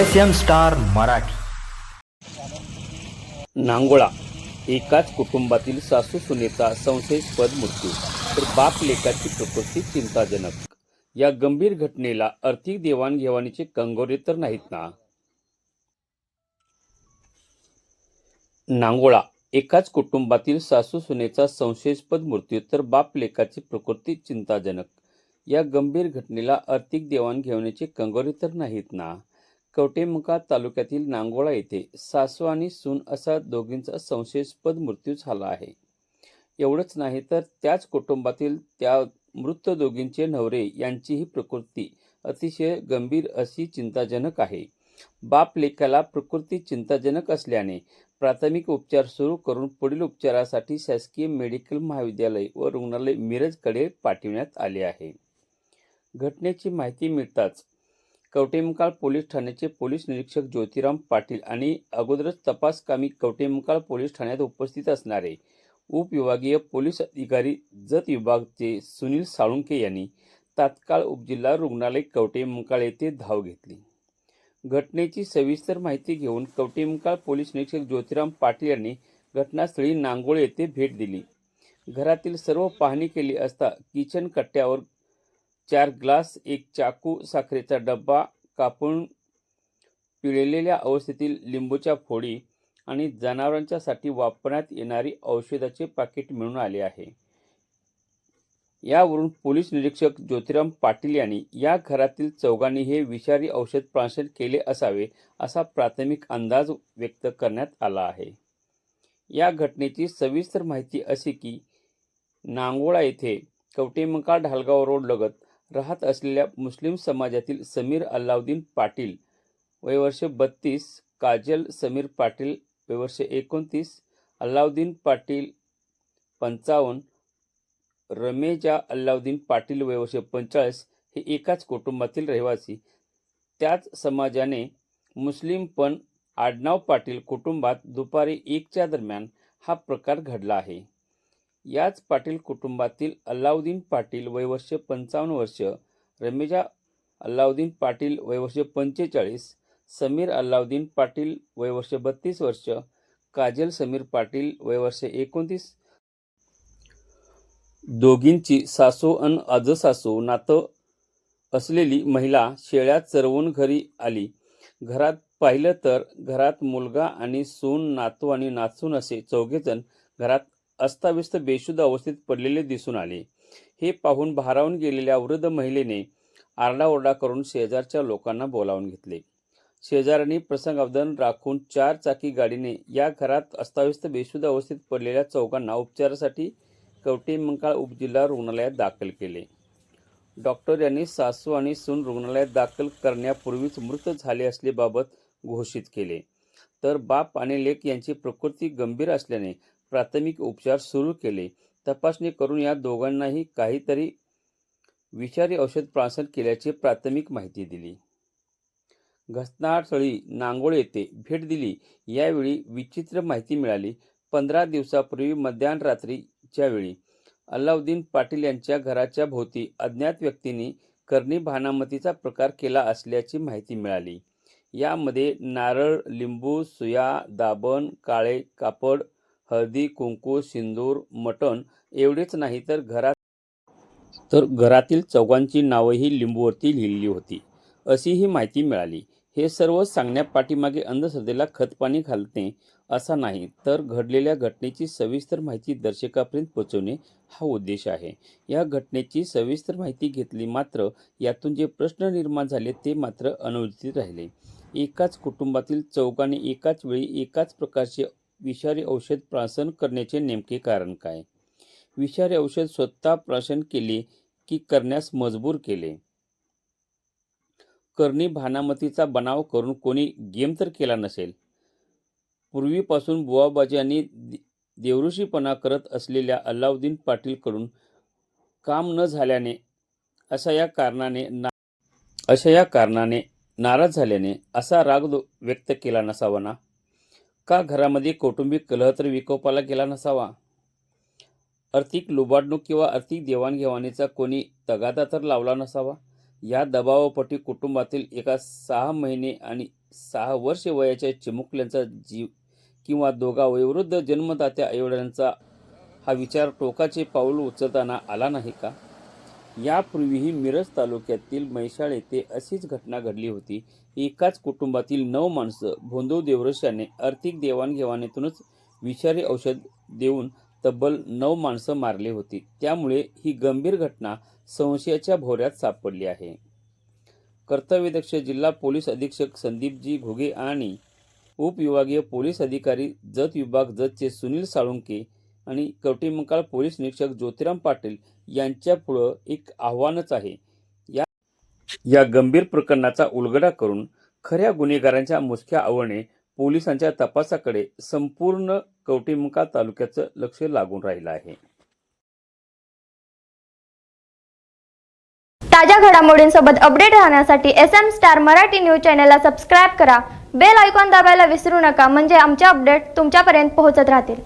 S M star Marathi. Nangola एकाच कुटुंबातील सासू सुनेचा संशयास्पद मृत्यू तर बाप लेकाची प्रकृती चिंताजनक. या गंभीर घटनेला आर्थिक देवाणघेवाणीचे कंगोरे तर नाहीत ना? नांगोळा एकाच कुटुंबातील सासू सुनेचा संशयास्पद मृत्यू तर बाप लेकाची प्रकृती चिंताजनक. या गंभीर घटनेला आर्थिक देवाणघेवाणीचे कंगोरे तर नाहीत ना? कवटेमुखा तालुक्यातील नांगोळा येथे सासू आणि सून असा दोघींचा संशयास्पद मृत्यू झाला आहे. एवढंच नाही तर त्याच कुटुंबातील त्या मृत दोघींचे नवरे यांचीही प्रकृती अतिशय गंभीर अशी चिंताजनक आहे. बाप लेखाला प्रकृती चिंताजनक असल्याने प्राथमिक उपचार सुरू करून पुढील उपचारासाठी शासकीय मेडिकल महाविद्यालय व रुग्णालय मिरजकडे पाठविण्यात आले आहे. घटनेची माहिती मिळताच कवटेमकाळ पोलीस ठाण्याचे पोलीस निरीक्षक ज्योतिराम पाटील आणि अगोदरच तपासकामी कवटेमकाळ पोलीस ठाण्यात उपस्थित असणारे उपविभागीय पोलीस अधिकारी जत विभागचे सुनील साळुंके यांनी तात्काळ उपजिल्हा रुग्णालय कवटेमकाळ येथे धाव घेतली. घटनेची सविस्तर माहिती घेऊन कवटेमकाळ पोलीस निरीक्षक ज्योतिराम पाटील यांनी घटनास्थळी नांगोळ येथे भेट दिली. घरातील सर्व पाहणी केली असता किचन कट्ट्यावर चार ग्लास एक चाकू साखरेचा डब्बा कापून पिळलेल्या अवस्थेतील लिंबूच्या फोडी आणि जनावरांच्यासाठी वापरण्यात येणारी औषधाचे पाकिट मिळून आले आहे. यावरून पोलीस निरीक्षक ज्योतिराम पाटील यांनी या घरातील चौघांनी हे विषारी औषध प्राशन केले असावे असा प्राथमिक अंदाज व्यक्त करण्यात आला आहे. या घटनेची सविस्तर माहिती अशी की नांगोळा येथे कवटेमंका ढालगाव रोड लगत राहत असलेल्या मुस्लिम समाजातील समीर अल्लाउद्दीन पाटील वयवर्ष बत्तीस काजल समीर पाटील वयवर्ष एकोणतीस अल्लाउद्दीन पाटील पंचावन्न रमेजा अल्लाउद्दीन पाटील वयवर्ष पंचेचाळीस हे एकाच कुटुंबातील रहिवासी. त्याच समाजाने मुस्लिम पण आडनाव पाटील कुटुंबात दुपारी एकच्या दरम्यान हा प्रकार घडला आहे. याच पाटील कुटुंबातील अल्लाउद्दीन पाटील वयवर्ष पंचावन्न वर्ष रमेजा अल्लाउद्दीन पाटील वयवर्ष पंचेचाळीस समीर अल्लाउद्दीन पाटील वयवर्ष बत्तीस वर्ष काजल समीर पाटील वयवर्ष एकोणतीस. दोघींची सासू अन आजसासू नातं असलेली महिला शेळ्या चरवून घरी आली. घरात पाहिलं तर घरात मुलगा आणि सून नातू आणि नाचून असे चौघेजण घरात अस्ताव्यस्त बेशुद्ध अवस्थेत पडलेले दिसून आले. हे पाहून भारावून गेलेल्या वृद्ध महिलेने आरडाओरडा करून शेजारच्या लोकांना बोलावून घेतले. शेजाऱ्यांनी प्रसंगावधान राखून चार चाकी गाडीने या घरात अस्ताव्यस्त बेशुद्ध अवस्थेत पडलेल्या चौघांना उपचारासाठी कवटेमंकाळ उपजिल्हा रुग्णालयात दाखल केले. डॉक्टर यांनी सासू आणि सून रुग्णालयात दाखल करण्यापूर्वीच मृत झाले असल्याबाबत घोषित केले. तर बाप आणि लेक यांची प्रकृती गंभीर असल्याने प्राथमिक उपचार सुरू केले. तपासणी करून या दोघांनाही काहीतरी विषारी औषध प्राशन केल्याची प्राथमिक माहिती दिली. घटनास्थळी नांगोळ येथे भेट दिली. यावेळी विचित्र माहिती मिळाली. पंधरा दिवसापूर्वी मध्यरात्रीच्या वेळी अल्लाउद्दीन पाटील यांच्या घराच्या भोवती अज्ञात व्यक्तींनी करणी भानामतीचा प्रकार केला असल्याची माहिती मिळाली. यामध्ये नारळ लिंबू सुया दाबण काळे कापड हळदी कुंकू सिंदूर मटण एवढेच नाही तर घरात तर घरातील चौघांची नावंही लिंबूवरती लिहिलेली होती. अशी ही माहिती मिळाली. हे सर्व सांगण्या पाठीमागे अंधश्रद्धेला खतपाणी घालणे असा नाही तर घडलेल्या घटनेची सविस्तर माहिती दर्शकापर्यंत पोहोचवणे हा उद्देश आहे. या घटनेची सविस्तर माहिती घेतली मात्र यातून जे प्रश्न निर्माण झाले ते मात्र अनुचित राहिले. एकाच कुटुंबातील चौघांनी एकाच वेळी एकाच प्रकारचे विषारी औषध प्राशन करण्याचे नेमके कारण काय? विषारी औषध स्वतः प्राशन केले की करण्यास मजबूर केले? करणी भानामतीचा बनाव करून कोणी गेम तर केला नसेल? पूर्वीपासून बुवाबाजी आणि देवऋषीपणा करत असलेल्या अल्लाउद्दीन पाटीलकडून काम न झाल्याने अशा या कारणाने ना अशा या कारणाने नाराज झाल्याने असा राग व्यक्त केला नसावा ना? का घरामध्ये कौटुंबिक कलह तर विकोपाला गेला नसावा? आर्थिक लुबाडणूक किंवा आर्थिक देवाणघेवाणीचा कोणी तगादा तर लावला नसावा? या दबावापोटी कुटुंबातील एका सहा महिने आणि सहा वर्ष वयाच्या चिमुकल्यांचा जीव किंवा दोघा वयोवृद्ध जन्मदात्या आईवडिलांचा हा विचार टोकाचे पाऊल उचलताना आला नाही का? यापूर्वीही मिरज तालुक्यातील म्हैसाळ येथे अशीच घटना घडली होती. एकाच कुटुंबातील नऊ माणसं भोंदव देवरस आर्थिक देवाणघेवाणीतूनच विषारी औषध देऊन तब्बल नऊ माणसं मारली होती. त्यामुळे ही गंभीर घटना संशयाच्या भोवऱ्यात सापडली आहे. कर्तव्यदक्ष जिल्हा पोलीस अधीक्षक संदीपजी घुगे आणि उपविभागीय पोलीस अधिकारी जत विभाग जतचे सुनील साळुंके आणि कवटेमंकाळ पोलीस निरीक्षक ज्योतिराम पाटील यांच्यापुढं एक आव्हानच आहे. या या गंभीर प्रकरणाचा उलगडा करून खऱ्या गुन्हेगारांच्या मुसक्या आवळणे पोलिसांच्या तपासाकडे संपूर्ण कवटेमंकाळ तालुक्याचं लक्ष लागून राहिलं आहे. ताज्या घडामोडींसोबत अपडेट राहण्यासाठी S M star Marathi news चॅनलला सबस्क्राईब करा. बेल आयकॉन दाबायला विसरू नका. म्हणजे आमचे अपडेट तुमच्यापर्यंत पोहोचत राहतील.